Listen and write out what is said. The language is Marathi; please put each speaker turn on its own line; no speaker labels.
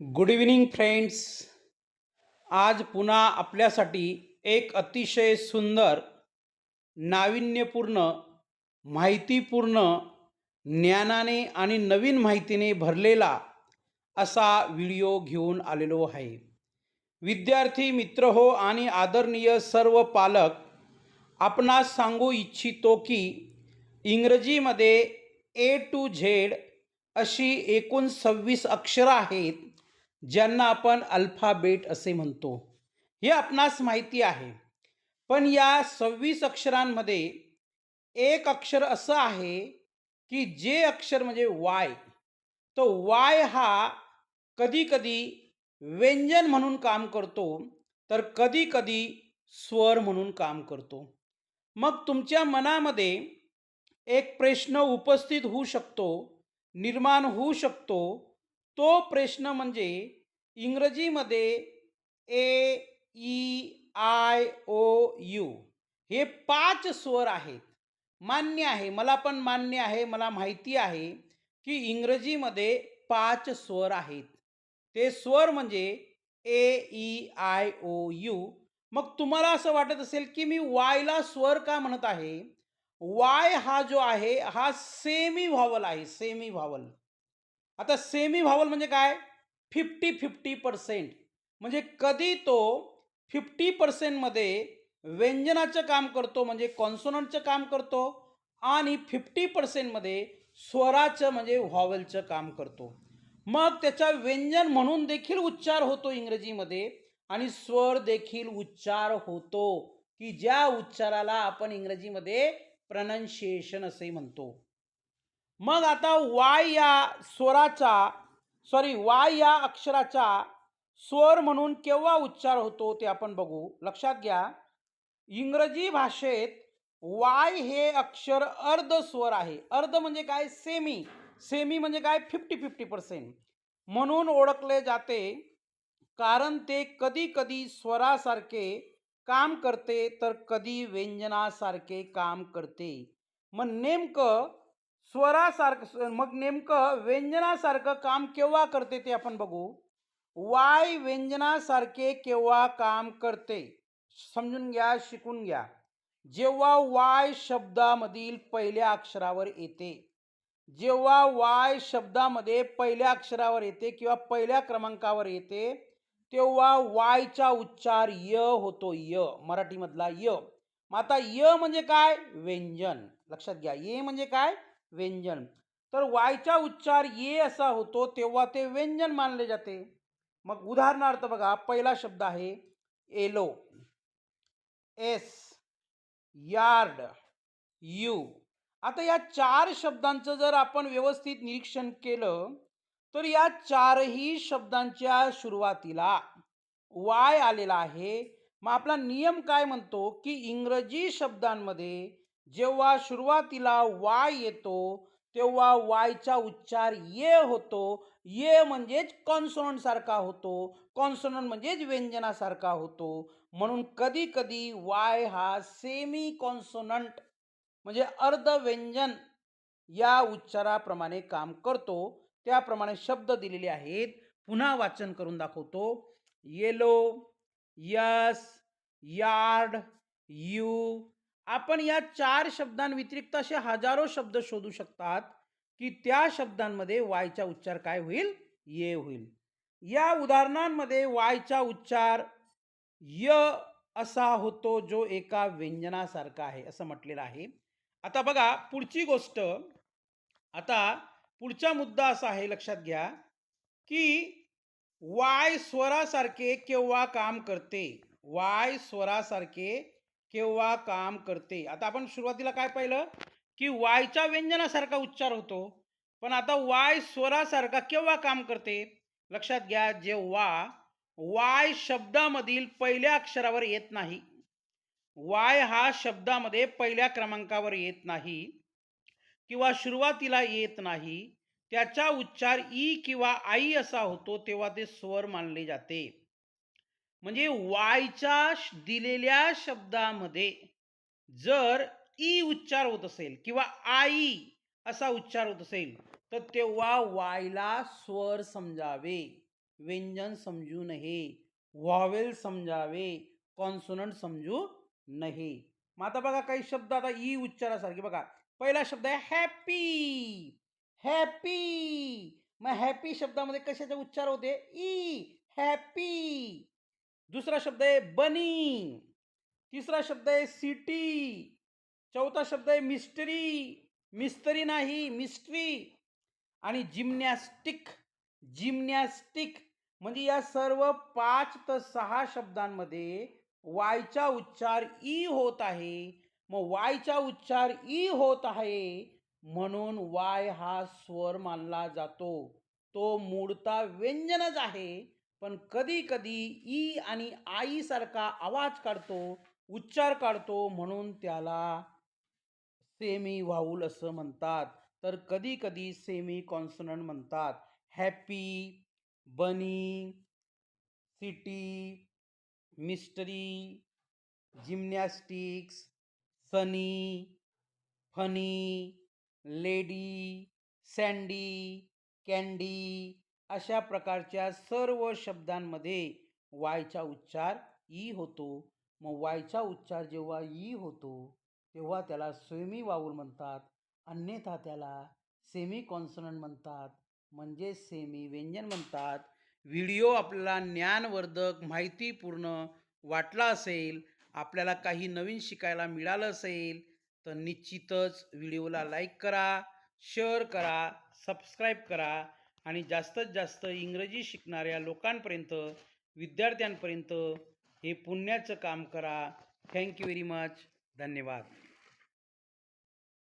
गुड इव्हिनिंग फ्रेंड्स आज पुन्हा आपल्यासाठी एक अतिशय सुंदर नाविन्यपूर्ण माहितीपूर्ण ज्ञानाने आणि नवीन माहितीने भरलेला असा व्हिडिओ घेऊन आलेलो आहे. विद्यार्थी मित्र हो आणि आदरणीय सर्व पालक आपणास सांगू इच्छितो की इंग्रजीमध्ये ए टू झेड अशी एकूण सव्वीस अक्षरं आहेत. ज्यांना आपण अल्फाबेट असे म्हणतो. हे आपणास माहिती आहे. पण या सव्वीस अक्षरांमध्ये एक अक्षर असं आहे की जे अक्षर म्हणजे वाय. तो वाय हा कधीकधी व्यंजन म्हणून काम करतो तर कधीकधी स्वर म्हणून काम करतो. मग तुमच्या मनामध्ये एक प्रश्न उपस्थित होऊ शकतो निर्माण होऊ शकतो तो प्रश्न म्हणजे इंग्रजीमध्ये A E I O U हे पाच स्वर आहेत. मान्य आहे मला पण मान्य आहे मला माहिती आहे की इंग्रजीमध्ये पाच स्वर आहेत. ते स्वर म्हणजे A E I O U. मग तुम्हाला असं वाटत असेल की मी वायला स्वर का म्हणत आहे? वाय हा जो आहे हा सेमी व्हावल आहे सेमी व्हावल. आता सेमी व्हावल म्हणजे काय? फिफ्टी फिफ्टी पर्सेंट म्हणजे कधी तो फिफ्टी पर्सेंटमध्ये व्यंजनाचं काम करतो म्हणजे कॉन्सोनंटचं काम करतो आणि फिफ्टी पर्सेंटमध्ये स्वराचं म्हणजे व्हॉवलचं काम करतो. मग त्याचा व्यंजन म्हणून देखील उच्चार होतो इंग्रजीमध्ये आणि स्वर देखील उच्चार होतो की ज्या उच्चाराला आपण इंग्रजीमध्ये प्रनन्शिएशन असे म्हणतो. मग आता वाय या स्वराचा सॉरी वाय या अक्षराचा स्वर म्हणून केव्हा उच्चार होतो ते आपण बघू. लक्षात घ्या. इंग्रजी भाषेत वाय हे अक्षर अर्ध स्वर आहे. अर्ध म्हणजे काय? सेमी सेमी म्हणजे काय? फिफ्टी फिफ्टी पर्सेंट म्हणून ओळखले जाते. कारण ते कधी कधी स्वरासारखे काम करते तर कधी व्यंजनासारखे काम करते. मग नेमकं स्वरासारखं मग नेमकं व्यंजनासारखं काम केव्हा करते ते आपण बघू. वाय व्यंजनासारखे केव्हा काम करते? समजून घ्या शिकून घ्या. जेव्हा वाय शब्दामधील पहिल्या अक्षरावर येते जेव्हा वाय शब्दामध्ये पहिल्या अक्षरावर येते किंवा पहिल्या क्रमांकावर येते तेव्हा वायचा उच्चार य होतो य मराठीमधला य. मग आता य म्हणजे काय? व्यंजन. लक्षात घ्या. ये म्हणजे काय? व्यंजन. तर वायचा उच्चार ये असा होतो तेव्हा ते व्यंजन मानले जाते. मग उदाहरणार्थ बघा पहिला शब्द आहे एलो. एस. यार्ड. यू. आता या चार शब्दांचं जर आपण व्यवस्थित निरीक्षण केलं तर या चारही शब्दांच्या सुरुवातीला वाय आलेला आहे. मग आपला नियम काय म्हणतो की इंग्रजी शब्दांमध्ये जेव्हा सुरुवातीला वाय येतो तेव्हा वायचा उच्चार ये होतो. ये म्हणजेच कॉन्सोनंट सारखा होतो. कॉन्सोनंट म्हणजेच व्यंजनासारखा होतो. म्हणून कधी कधी वाय हा सेमी कॉन्सोनंट म्हणजे अर्ध व्यंजन या उच्चाराप्रमाणे काम करतो. त्याप्रमाणे शब्द दिलेले आहेत. पुन्हा वाचन करून दाखवतो. येलो यस यार्ड यू आपण या चार शब्दांव्यतिरिक्त असे हजारो शब्द शोधू शकतात की त्या शब्दांमध्ये वायचा उच्चार काय होईल? ये होईल. या उदाहरणांमध्ये वायचा उच्चार य असा होतो जो एका व्यंजनासारखा आहे असं म्हटलेलं आहे. आता बघा पुढची गोष्ट आता पुढचा मुद्दा असा आहे लक्षात घ्या की वाय स्वरासारखे केव्हा काम करते? वाय स्वरासारखे केव्हा काम करते? आता आपण सुरुवातीला काय पाहिलं? की वायच्या व्यंजनासारखा उच्चार होतो. पण आता वाय स्वरासारखा केव्हा काम करते? लक्षात घ्या जेव्हा वाय शब्दामधील पहिल्या अक्षरावर येत नाही. वाय हा शब्दामध्ये पहिल्या क्रमांकावर येत नाही किंवा सुरुवातीला येत नाही. त्याचा उच्चार ई किंवा आई असा होतो तेव्हा ते स्वर मानले जाते. म्हणजे वायच्या श- दिलेल्या शब्दामध्ये जर ई उच्चार होत असेल किंवा आई असा उच्चार होत असेल तर तेव्हा वायला स्वर समजावे व्यंजन समजू नये व्हॉवेल समजावे कॉन्सोनंट समजू नये. मग आता बघा काही शब्द आता ई उच्चारासारखे बघा. पहिला शब्द आहे हॅपी हॅपी. मग हॅपी शब्दामध्ये कशाचा उच्चार होते? E happy. दुसरा शब्द आहे बनी. तिसरा शब्द आहे सिटी. चौथा शब्द आहे मिस्टरी मिस्तरी नाही मिस्ट्री आणि जिम्नॅस्टिक जिम्नॅस्टिक म्हणजे या सर्व पाच तर सहा शब्दांमध्ये वायचा उच्चार ई होत आहे. मग वायचा उच्चार ई होत आहे म्हणून वाय हा स्वर मानला जातो. तो मूळता व्यंजनच आहे. पण कधी कधी ई आणि आईसारखा आवाज काढतो उच्चार काढतो म्हणून त्याला सेमी वाऊल असं म्हणतात. तर कधी कधी सेमी कॉन्सनंट म्हणतात. Happy bunny city mystery gymnastics sunny funny lady Sandy candy अशा प्रकारच्या सर्व शब्दांमध्ये वायचा उच्चार ई होतो. मग वायचा उच्चार जेव्हा ई होतो तेव्हा त्याला सेमी वाऊल म्हणतात. अन्यथा त्याला सेमी कॉन्सनंट म्हणतात. म्हणजे सेमी व्यंजन म्हणतात. व्हिडिओ आपल्याला ज्ञानवर्धक माहितीपूर्ण वाटला असेल आपल्याला काही नवीन शिकायला मिळालं असेल तर निश्चितच व्हिडिओला लाईक करा शेअर करा सबस्क्राईब करा. आणि जास्तीत जास्त इंग्रजी शिकणाऱ्या लोकांपर्यंत विद्यार्थ्यांपर्यंत हे पुण्याचं काम करा. थँक्यू व्हेरी मच धन्यवाद.